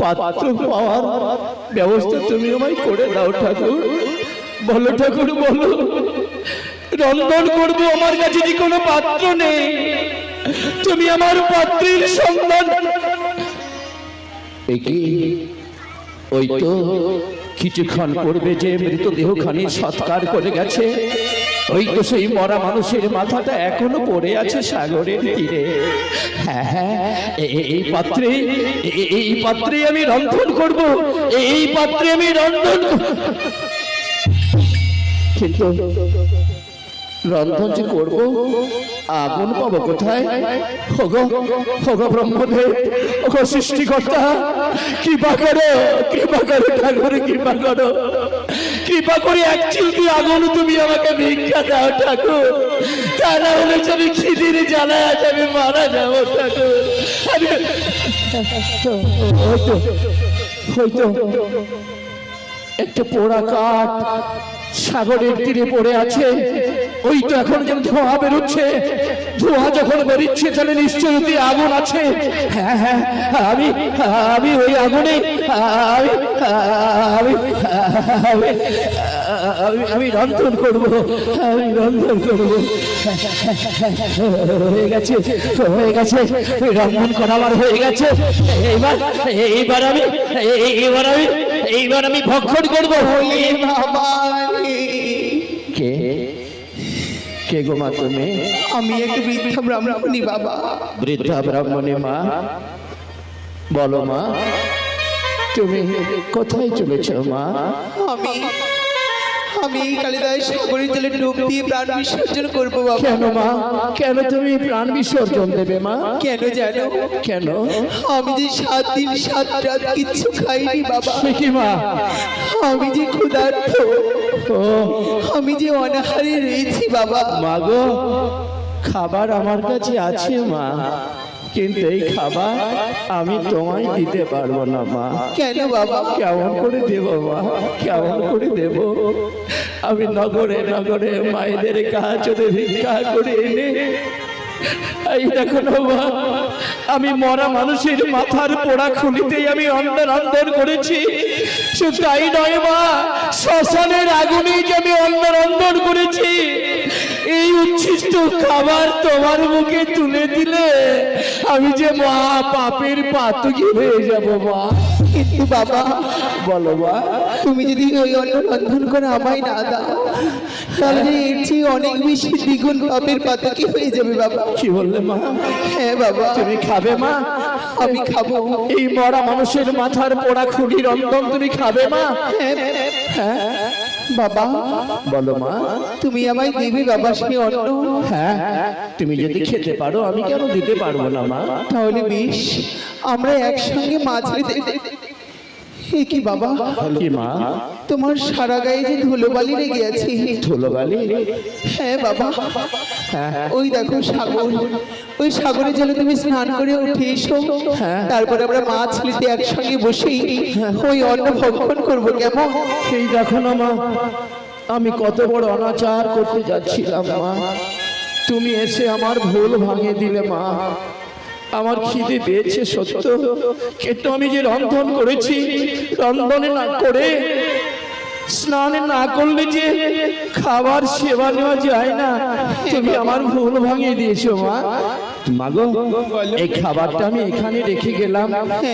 পাত্র পাওয়ার ব্যবস্থা তুমি আমায় করে দাও ঠাকুর। বলো ঠাকুর, বলো। রন্ধন করব আমার কাছে যে কোনো পাত্র নেই? তুমি আমার পাত্রীর সন্ধান ওই তো কিছুক্ষণ করবে যে মৃতদেহ খানি সৎকার করে গেছে। ওই তো সেই মরা মানুষের মাথাটা এখনও পড়ে আছে সাগরের তীরে। হ্যাঁ হ্যাঁ এই পাত্রে এই পাত্রে আমি রন্ধন করব এই পাত্রে আমি রন্ধন কিন্তু রন্ধন যে করব, আগুন পাবো কোথায়? ব্রহ্মদেব, ওগো সৃষ্টিকর্তা, কৃপা করো কৃপা করো, ঠাকুর, কৃপা করো। কৃপা করে এক চিলতি আগুন তুমি আমাকে ভিক্ষা দাও, ঠাকুর। তা না হলে আমি খিদির জ্বালায় আজ আমি মারা যাব, ঠাকুর। হয়তো। একটা পোড়া কাঠ সাগরের তীরে পড়ে আছে। ওই তো এখন যেন ধোঁয়া বেরোচ্ছে, ধোঁয়া যখন বেরোচ্ছে, তাহলে নিশ্চয়ই আগুন আছে। হ্যাঁ হ্যাঁ আমি আমি ওই আগুনে আমি আমি আমি রন্ধন করব আমি রন্ধন করব। হয়ে গেছে হয়ে গেছে রন্ধন করা আমার হয়ে গেছে। এইবার এইবার আমি এইবার আমি এইবার আমি ভক্ষণ করব। কে? কে গো মা তুমি? আমি এক বৃদ্ধা ব্রাহ্মণী বাবা। বৃদ্ধা ব্রাহ্মণী মা। বলো মা তুমি কোথায় চলেছ মা? আমি আমি কালিদাস সাগরের জলে ডুব দিয়ে প্রাণ বিসর্জন করব বাবা। কেন মা? কেন তুমি প্রাণ বিসর্জন দেবে মা? কেন জানো? কেন? আমি যে সাত দিন সাত রাত কিচ্ছু খাইনি বাবা। কি মা? আমি যে ক্ষুধার্ত। আমি যে অনাহারে রয়েছি বাবা। মা গো খাবার আমার কাছে আছে মা। কিন্তু এই খাবার আমি তোমায় দিতে পারব না মা। কেন বাবা? কেমন করে দেব মা? কেমন করে দেব? আমি নগরে নগরে মায়েদের কাছে ভিক্ষা করে এনে এই দেখো মা আমি মরা মানুষের মাথার পোড়া খুলিতেই আমি অন্দর অন্দর করেছি। শুধু তাই নয় মা শ্মশানের আগুনেই যে আমি অন্দর অন্দর করেছি। এই উচ্ছিষ্ট খাবার তোমার মুখে তুলে দিলে আমি যে মা পাপের পাতকি হয়ে যাব মা। কিন্তু বাবা বলো মা তুমি যদি ওই অন্ন রন্ধন করে আমায় না দাও তাহলে এর চেয়ে অনেক বেশি দ্বিগুণ পাপের পাতা কি হয়ে যাবে বাবা। কি বললে মা? হ্যাঁ বাবা। তুমি খাবে মা? আমি খাব। এই মরা মানুষের মাথার পোড়া খুঁড়ি রন্ধন তুমি খাবে মা? হ্যাঁ হ্যাঁ। বাবা, বলো মা, তুমি আমায় দিবি বাবা সে অন্ন? হ্যাঁ তুমি যদি খেতে পারো, আমি কেন দিতে পারব না মা? তাহলে বেশ, আমরা একসঙ্গে মাছ এ কি বাবা? কি মা? তোমার সারা গায়ে যে ধুলোবালি লেগে আছে। ধুলোবালি? হ্যাঁ বাবা। হ্যাঁ ওই দেখো সাগর। ওই সাগরে জলে তুমি স্নান করে উঠে এসো। তারপর আমরা মাছ নিতে একসঙ্গে বসেই ওই অন্ন ভক্ষণ করব কেমন? সেই দেখো না মা আমি কত বড় অনাচার করতে যাচ্ছিলাম মা। তুমি এসে আমার ভুল ভাঙিয়ে দিলে মা। আমার খিদে পেয়েছে সত্য। কিন্তু আমি যে রন্ধন করেছি রন্ধনে না করে স্নানে না করলে যে খাবার সেবা নেওয়া যায় না। তুমি আমার ভুল ভাঙিয়ে দিয়েছ মা। মাগো এই খাবারটা আমি এখানে রেখে গেলাম।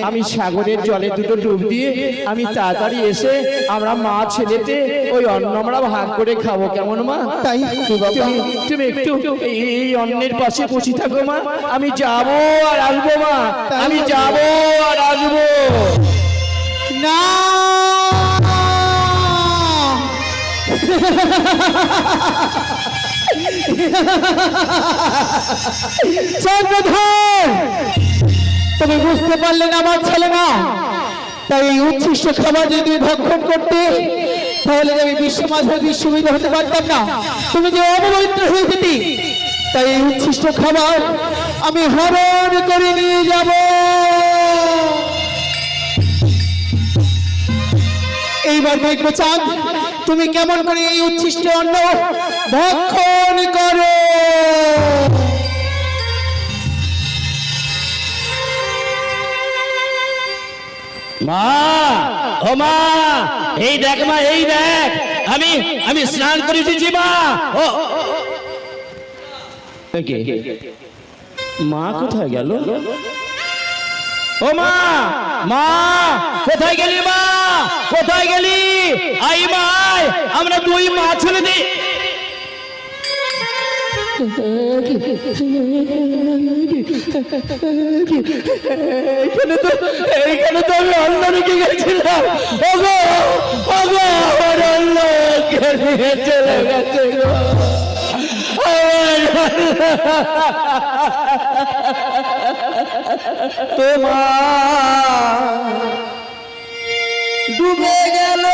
আমি সাগরের জলে দুটো ডুব দিয়ে আমি তাড়াতাড়ি এসে আমরা মা ছেলেতে ওই অন্ন আমরা ভাগ করে খাব। কেমন মা? তাই? তুমি তুমি একটু এই এই অন্নের পাশে বসে থাকো মা। আমি যাব আর আসব মা। আমি যাব আর আসব। না! তুমি বুঝতে পারলে না আমার ছেলে না তাই এই উচ্ছিষ্ট খাবার যদি তুমি ভক্ষণ করতে, তাহলে আমি বিশ্ব মাঝে সুবিধা হতে পারতাম না। তুমি যে অপবিত্র হয়ে যেতি, তাই এই উচ্ছিষ্ট খাবার আমি হরণ করে নিয়ে যাব। এইবার দেখব চাঁদ তুমি কেমন করে এই উচ্ছিষ্ট অন্ন ভক্ষণ করো? মা, ও মা, এই দেখ মা, এই দেখ। আমি আমি স্নান করে মা। ও মা কোথায় গেল? ও মা মা, কোথায় গেলি মা? কোথায় গেলি? আই মা, আয়। আমরা দুই মা ছেলে দি। এইখানে তো এইখানে তো আমি রেখে গেছিলাম। তোমার ডুবে গেল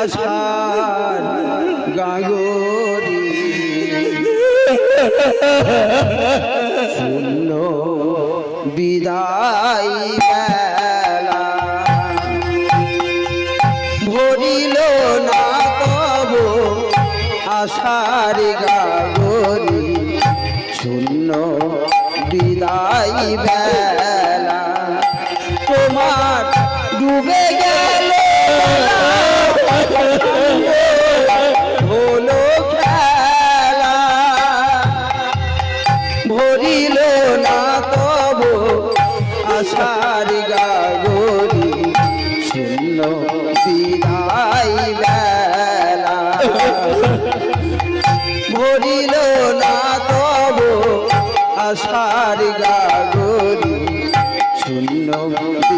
আশার গাগরি শূন্য বিদায় বেলা। ভরিল না তব আশার গাগরি শূন্য বিদায় বেলা। তোমার ডুবে গেল শূন্য বিদায়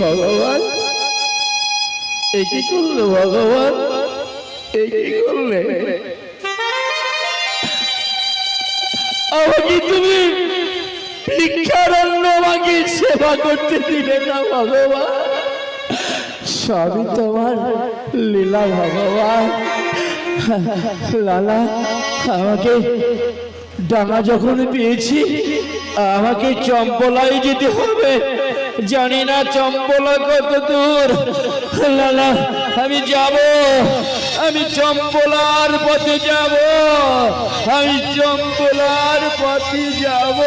ভগবান এই কি করল ভগবান? এই কি করলে? আমাকে তুমি ভিক্ষারণ্য আমাকে সেবা করতে দিলে না ভগবান? সবই তোমার লীলা ভগবান। লালা, আমাকে ডানা যখন পেয়েছি, আমাকে চম্পলাই যেতে হবে। জানি না চম্পলা কত দূর। আমি যাব। আমি চম্পলার পথে যাব। আমি চম্পলার পথে যাব।